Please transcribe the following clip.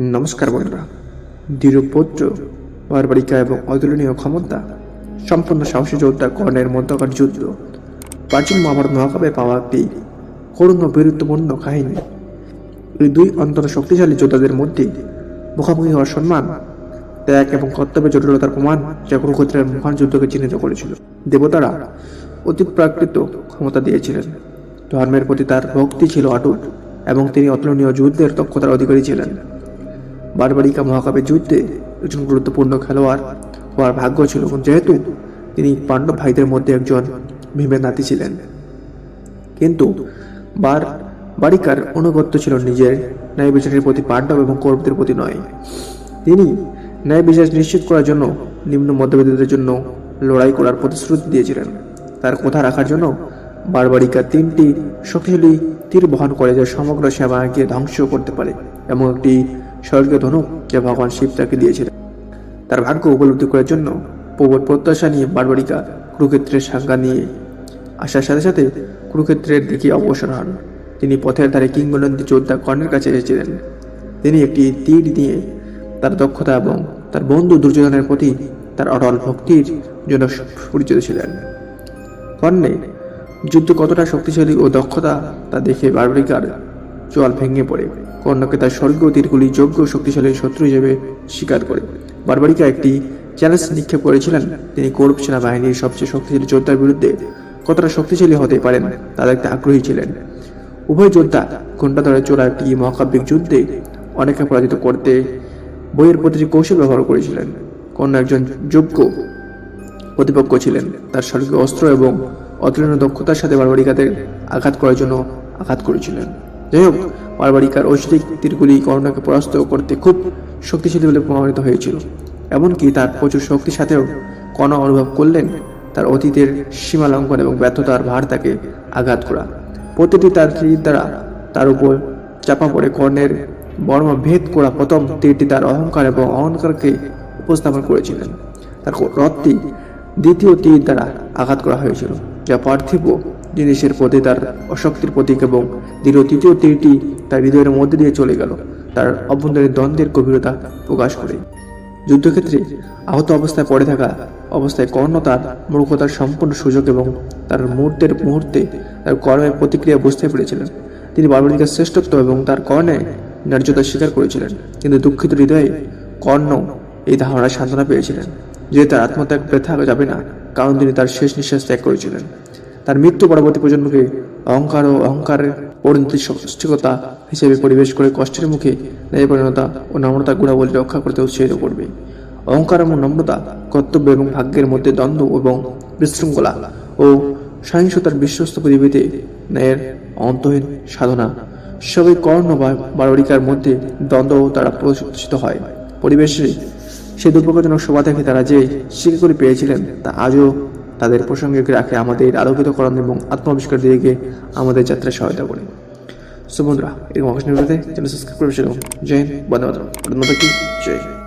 নমস্কার বন্ধুরা। দৃঢ়পৌত্র বারবারিকা এবং অতুলনীয় ক্ষমতা, সম্পূর্ণ সাহসী যোদ্ধা কর্ণের মধ্যকার যুদ্ধ, প্রাচীন মহাভারত মহাকাব্যে পাওয়া একটি করুণ বীরত্বপূর্ণ কাহিনী। এই দুই অন্তত শক্তিশালী যোদ্ধাদের মধ্যে মুখোমুখি হওয়ার সম্মান, ত্যাগ এবং কর্তব্যের জটিলতার প্রমাণ যা কুরুক্ষেত্রের মহান যুদ্ধকে চিহ্নিত করেছিল। দেবতারা অতি প্রাকৃত ক্ষমতা দিয়েছিলেন। ধর্মের প্রতি তার ভক্তি ছিল অটুট এবং তিনি অতুলনীয় যুদ্ধের দক্ষতার অধিকারী ছিলেন। বারবারিকা মহাকাব্যের যুদ্ধে একজন গুরুত্বপূর্ণ খেলোয়াড় হওয়ার ভাগ্য ছিল এবং যেহেতু তিনি পাণ্ডব ভাইদের মধ্যে একজন ভীমের নাতি ছিলেন। কিন্তু বার বারিকার অনুগত্য ছিল নিজের ন্যায় বিচারের প্রতি পাণ্ডব এবং কৌরবদের প্রতি নয়। তিনি ন্যায় বিচার নিশ্চিত করার জন্য নিম্ন মধ্যবিত্তদের জন্য লড়াই করার প্রতিশ্রুতি দিয়েছিলেন। তার কথা রাখার জন্য বারবারিকা তিনটি শক্তিশালী তীর বহন করে যা সমগ্র সেবাকে ধ্বংস করতে পারে, এমন একটি স্বর্গীয় ধনুক যা ভগবান শিব তাকে দিয়েছিলেন। তার ভাগ্য উপলব্ধি করার জন্য প্রবল প্রত্যাশা নিয়ে বারবারিকা কুরুক্ষেত্রের সংজ্ঞা নিয়ে আসার সাথে সাথে কুরুক্ষেত্রের দিকে অবসর হন। তিনি পথের ধারে কিংবদন্তি যোদ্ধা কর্ণের কাছে এসেছিলেন। তিনি একটি তীর দিয়ে তার দক্ষতা এবং তার বন্ধু দুর্যোধনের প্রতি তার অটল ভক্তির জন্য পরিচিত ছিলেন। কর্ণে যুদ্ধ কতটা শক্তিশালী ও দক্ষতা তা দেখে বারবারিকার চোয়াল ভেঙে পড়ে। কর্ণকে তার স্বর্গীয় তীরগুলি যোগ্য শক্তিশালী শত্রু হিসেবে স্বীকার করে। বারবারিকা একটি চ্যালেঞ্জ নিক্ষেপ করেছিলেন। তিনি কৌরব সেনাবাহিনীর সবচেয়ে শক্তিশালী যোদ্ধার বিরুদ্ধে কতটা শক্তিশালী হতে পারেন তা দেখতে আগ্রহী ছিলেন। উভয় যোদ্ধা ঘণ্টা ধরে চলা একটি মহাকাব্যিক যুদ্ধে অনেকে পরাজিত করতে বইয়ের প্রতিটি কৌশল ব্যবহার করেছিলেন। কর্ণ একজন যোগ্য প্রতিপক্ষ ছিলেন। তার স্বর্গীয় অস্ত্র এবং অতুলনীয় দক্ষতার সাথে বারবারিকাদের আঘাত করার জন্য আঘাত করেছিলেন। যাই হোক বারবারিকার ঐশ্বরিক তীরগুলি কর্ণকে পরাস্ত করতে খুব শক্তিশালী বলে প্রমাণিত হয়েছিল। এমনকি তার প্রচুর শক্তির সাথেও কর্ণ অনুভব করলেন তার অতীতের সীমা লঙ্ঘন এবং ব্যর্থতার ভার তাকে আঘাত করা। প্রতিটি তার তীর দ্বারা তার উপর চাপা পড়ে কর্ণের বর্ম ভেদ করা প্রথম তীরটি তার অহংকার এবং অহংকারকে উপস্থাপন করেছিলেন। তার রথটি দ্বিতীয় তীর দ্বারা আঘাত করা হয়েছিল, যা পার্থিব জিনিসের প্রতি তার অশক্তির প্রতীক এবং দৃঢ় তৃতীয় তীরটি তার হৃদয়ের মধ্যে দিয়ে চলে গেল। তার অভ্যন্তরীণ দ্বন্দ্বের গভীরতা প্রকাশ করে। যুদ্ধক্ষেত্রে আহত অবস্থায় পড়ে থাকা অবস্থায় কর্ণ তার মূর্খতার সম্পূর্ণ সুযোগ এবং তার মুহূর্তের মুহূর্তে তার কর্মের প্রতিক্রিয়া বুঝতে পেরেছিলেন। তিনি বারবারিকার শ্রেষ্ঠত্ব এবং তার কর্ণে ন্যায্যতা স্বীকার করেছিলেন। কিন্তু দুঃখিত হৃদয়ে কর্ণ এই ধারণা সান্ত্বনা পেয়েছিলেন যে তার আত্মত্যাগ ব্যথা যাবে না, কারণ তিনি তার শেষ নিঃশ্বাস ত্যাগ করেছিলেন। তার মৃত্যু পরবর্তী প্রজন্মকে অহংকার ও অহংকারের পরিণতি সৃষ্টিকতা হিসেবে পরিবেশ করে কষ্টের মুখে ন্যায়পরিণতা ও নম্রতা গুণাবলী রক্ষা করতে উৎসাহিত করবে। অহংকার এবং নম্রতা কর্তব্য এবং ভাগ্যের মধ্যে দ্বন্দ্ব এবং বিশৃঙ্খলা ও সহিংসতার বিশ্বস্ত পৃথিবীতে ন্যায়ের অন্তহীন সাধনা সবই কর্ণ বা বারবিকার মধ্যে দ্বন্দ্ব তারা প্রতিষ্ঠিত হয়। পরিবেশে সেই দুর্ভাগ্যজনক সভা থেকে তারা যে শিক্ষা করে পেয়েছিলেন তা আজও তাদের প্রসঙ্গে রাখে আমাদের আলোকিতকরণ এবং আত্মাবিষ্কার দিকে আমাদের যাত্রায় সহায়তা করে। সো বন্ধুরা, এরকম আকর্ষণীয় চ্যানেল সাবস্ক্রাইব করে জয় হিন্দ বন্ধু জয়